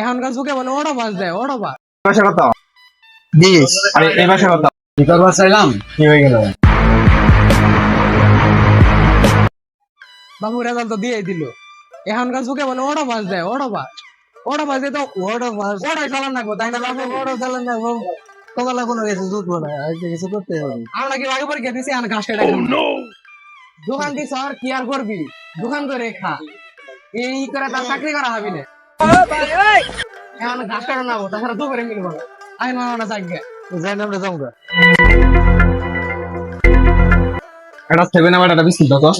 এখনকার যুগে মানে ওটা বাজ দেয় ওটা বাজ ভাষা কত বিশ। আরে এই ভাষা কত করবার চাইলাম কি হয়ে গেল? বাবু রেজাল্ট তো দিয়ে দিল। এখনকার যুগে ওটা বাজ দেয় ওটা বাজে তো ওটাই চালান রাখব তাই না বাবু? ওটা চালান রাখব তোমার কোনো কিছু করতে হবে। আমরা কি আগে দিছি আর ঘাস কেটে দোকান দিছ আর কি আর করবি? দোকান করে খা। এই করে তার চাকরি করা হবে না। এখন ঘাস কাটা নাবো তাছাড়া তো মিলবো না আইন চাকরি যাই না আমরা যাব এটা সেভেন আমার একটা বিস্কুট দাও তো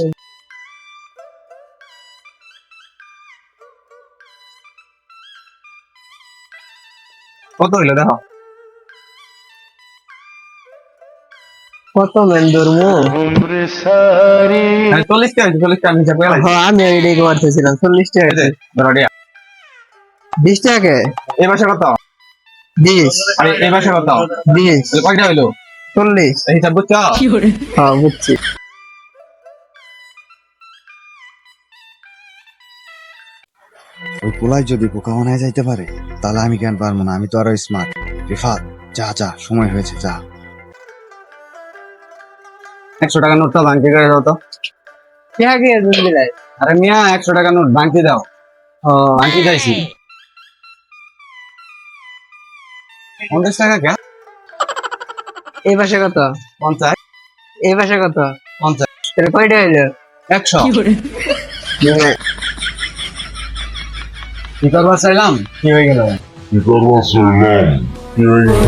কত হইল দেখো কত মেন ধরবো চল্লিশ টাকা হয়েছে, চল্লিশ টাকা আমি আমি এটাই করতেছিলাম চল্লিশ টাকা। বিশ টাকা এই ভাষা কত? বিশ। আরে এই ভাষা কত? বিশ। তাহলে কয়টা হইল? চল্লিশ। হিসাব বুঝছ? হ্যাঁ বুঝছি। ওই পোলায় যদি পোকা বানায় যাইতে পারে তাহলে আমি কেন পারব না আমি তো আরও স্মার্ট রিফাত যা যা সময় হয়েছে যা। একশো টাকা নোটটা বাংকি করে দাও তো। কে আগে আরে মিয়া একশো টাকা নোট বাংকি দাও। ও বাংকি চাইছি। পঞ্চাশ টাকা কে এই পাশে কত? পঞ্চাশ। এই পাশে কত? পঞ্চাশ। তাহলে কয়টা হইল? একশো। কি করবার চাইলাম? কি হয়ে গেল? কি করব সালাম কি হয়ে গেল?